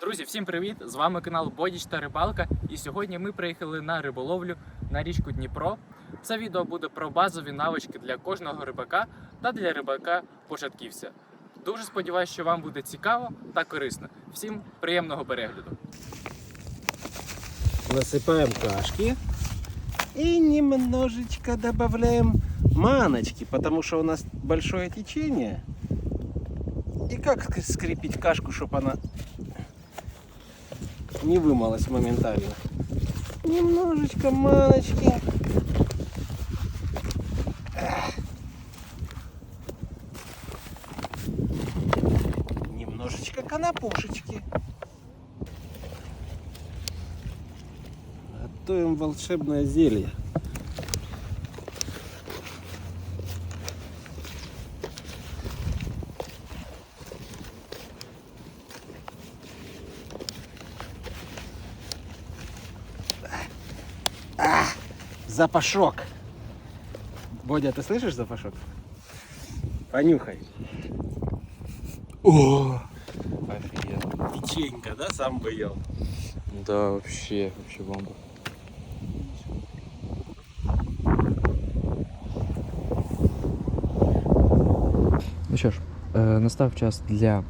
Друзі, всім привіт! З вами канал Бодіч та Рибалка. І сьогодні ми приїхали на риболовлю на річку Дніпро. Це відео буде про базові навички для кожного рибака та для рибака-початківця. Дуже сподіваюся, що вам буде цікаво та корисно. Всім приємного перегляду! Насыпаем кашки и немножечко добавляем маночки, потому что у нас большое течение. И как ск- скрепить кашку, чтобы она не вымылась моментально? Немножечко маночки. Немножечко конопушечки. Готовим волшебное зелье. запашок. Бодя, ты слышишь запашок? Понюхай. О, Офигенно. печенька, да, сам бы ел? Да, вообще, вообще бомба. Ну що ж, е, настав час для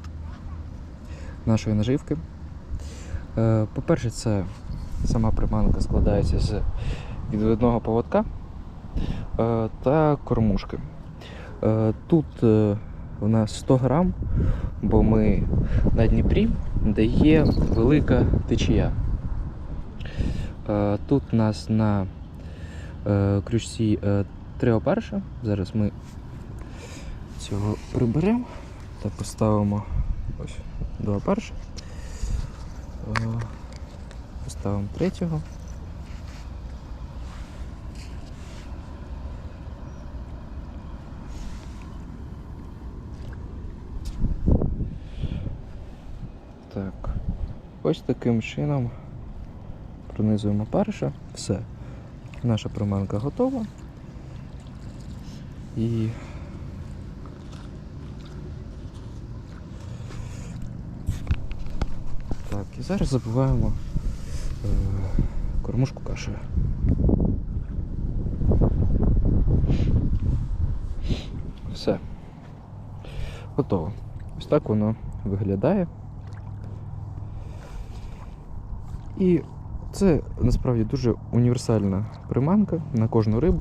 нашої наживки. Е, по-перше, це сама приманка складається з відвідного поводка е, та кормушки. Е, тут е, у нас 100 грам, бо ми на Дніпрі, де є велика течія. Тут у нас на крючці три опарша. Зараз ми цього приберемо та поставимо ось два. Е, Поставимо третього. Так. Ось таким чином пронизуємо парша. Все. Наша приманка готова. І так, і зараз забиваємо е, кормушку кашею. Все. Готово. Ось так воно виглядає. І це насправді дуже універсальна приманка на кожну рибу.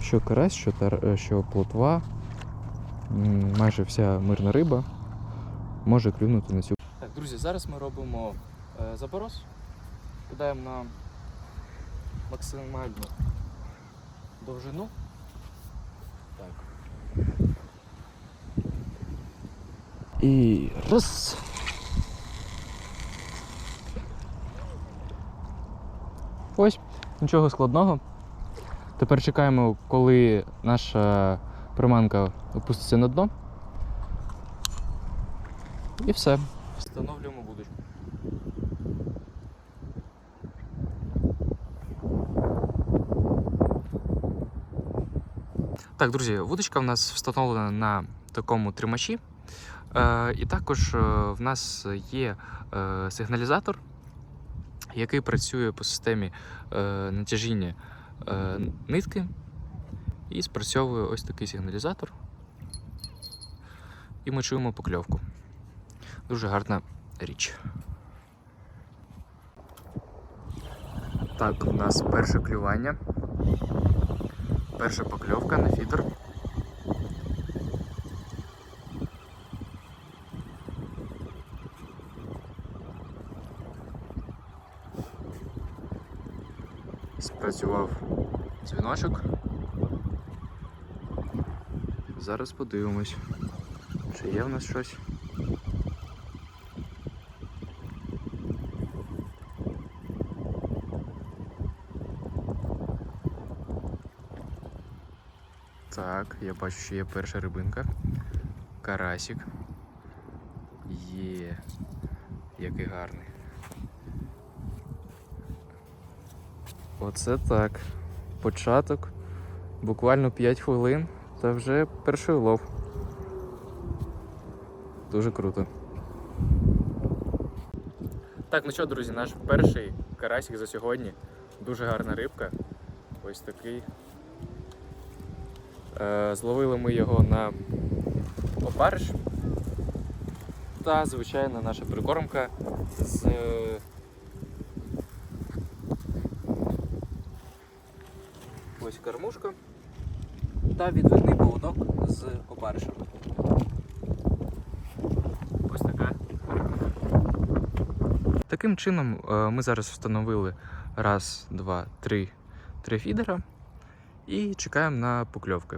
Що карась, що, тар... е, що плотва, майже вся мирна риба може клюнути на цю. Так, друзі, зараз ми робимо е, заборос. Кидаємо на максимальну довжину. Так. І раз. Ось, нічого складного. Тепер чекаємо, коли наша приманка опуститься на дно. І все. Встановлюємо будочку. Так, друзі, вудочка в нас встановлена на такому тримачі. Е, і також е, в нас є е, сигналізатор, який працює по системі е, натяжіння е, нитки. І спрацьовує ось такий сигналізатор. І ми чуємо покльовку. Дуже гарна річ. Так, у нас перше клювання. Перша покльовка на фідер. Спрацював дзвіночок. Зараз подивимось, чи є в нас щось. Так, я бачу, що є перша рибинка. Карасик. Є. Який гарний. Оце так. Початок. Буквально 5 хвилин та вже перший улов. Дуже круто. Так, ну що, друзі, наш перший карасик за сьогодні. Дуже гарна рибка. Ось такий. Е, зловили ми його на опариш. Та, звичайно, наша прикормка з. Ось кормушка. Та відвідний поводок з опаришем. Ось така. Таким чином, е, ми зараз встановили раз, два, три, три фідера і чекаємо на покльовки.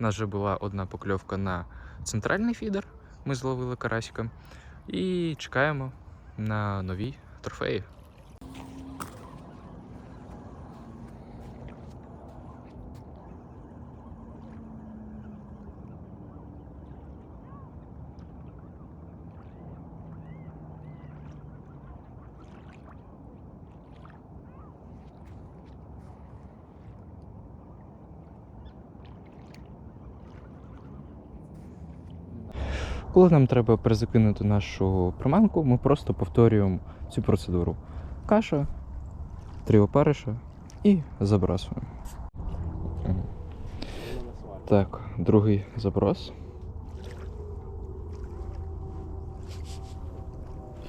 У нас вже була одна покльовка на центральний фідер. Ми зловили карасика. І чекаємо на нові трофеї. Коли нам треба перезакинути нашу приманку, ми просто повторюємо цю процедуру. Каша, три опариша і забрасуємо. Так, другий заброс.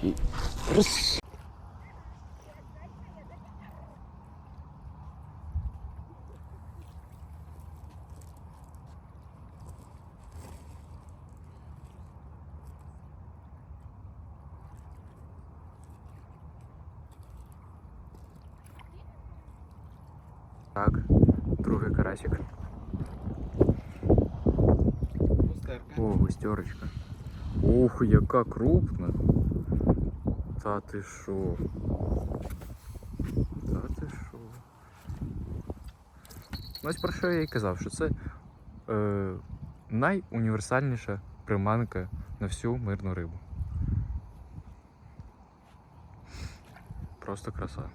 І. Так, другий карасик. О, густерочка. Ух, яка крупна. Та ти шо? Та ти шо? Ну, ось про що я і казав, що це е, найуніверсальніша приманка на всю мирну рибу. Просто краса.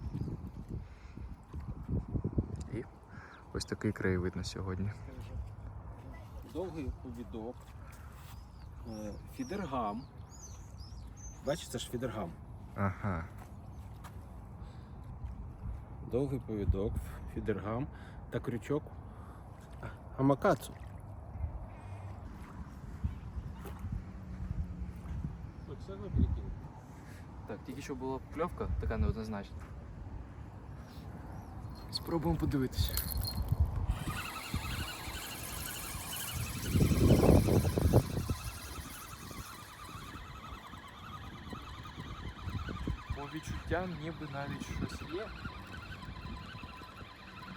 І ось такий краєвид на сьогодні. Довгий повідок. е, Фідергам. Бачите, це ж фідергам. Ага. Довгий повідок, фідергам та крючок амакацу. Так, тільки що була покльовка, така неоднозначна. Спробуємо подивитися. По ніби навіть щось є.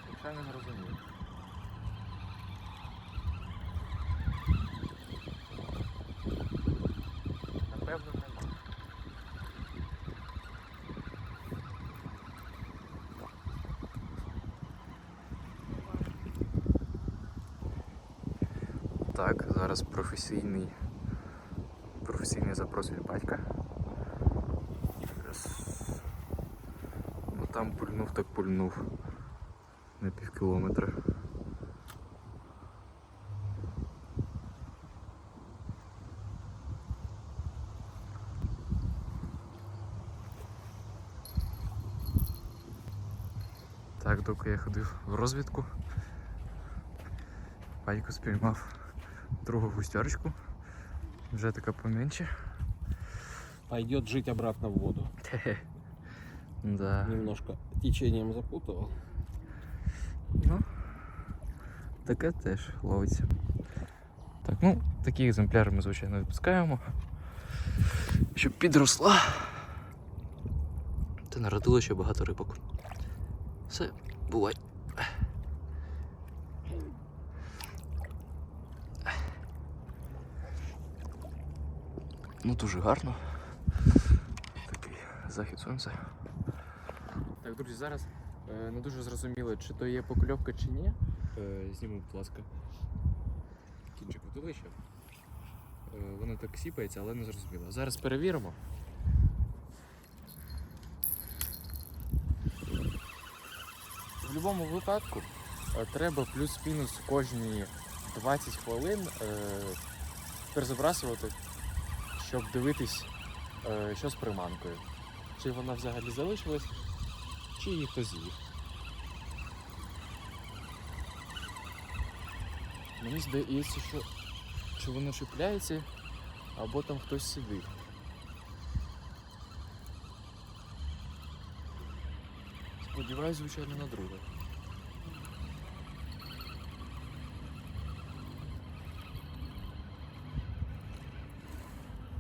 Хоча не зрозуміло. Напевно, нема. Так, зараз професійний професійний запрос від батька. Раз. Ну там пульнув, так пульнув. На пів кілометра. Так, доки я ходив в розвідку, батько спіймав другу густерочку. Вже така поменше. Пойдет жить обратно в воду. Да. Немножко течением запутывал. Ну, таке теж ловиться. Так, ну, такі екземпляри ми, звичайно, відпускаємо. Щоб підросла. Та народило ще багато рибок. Все, бувай. Ну, дуже гарно. Такий захід сонця. Так, друзі, зараз е, не дуже зрозуміло, чи то є покльовка, чи ні. Е, зніму, будь ласка. Кінчик водилища. Е, воно так сіпається, але не зрозуміло. Зараз перевіримо. В будь-якому випадку е, треба плюс-мінус кожні 20 хвилин е, перезабрасувати, щоб дивитись, е, що з приманкою. чи вона взагалі залишилась, чи її хтось з'їв. Мені здається, що, що воно чіпляється, або там хтось сидить. Сподіваюсь, звичайно, на друге.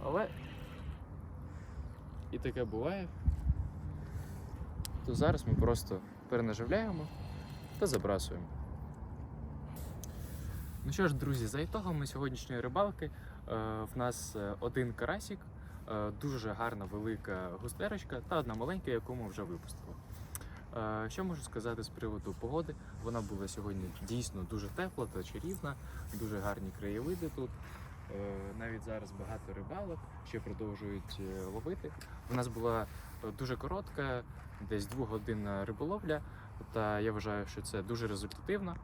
Але і таке буває. То зараз ми просто перенаживляємо та забрасуємо. Ну що ж, друзі, за ітогами сьогоднішньої рибалки е, в нас е, один карасик, е, дуже гарна велика густерочка та одна маленька, яку ми вже випустили. Що можу сказати з приводу погоди? Вона була сьогодні дійсно дуже тепла та чарівна, дуже гарні краєвиди тут. Навіть зараз багато рибалок ще продовжують ловити. У нас була дуже коротка, десь двогодинна риболовля, та я вважаю, що це дуже результативно.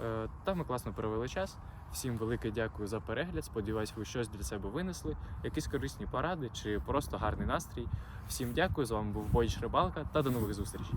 Е, Та ми класно провели час. Всім велике дякую за перегляд. Сподіваюсь, ви щось для себе винесли, якісь корисні поради чи просто гарний настрій. Всім дякую. З вами був Бойч Рибалка та до нових зустрічей.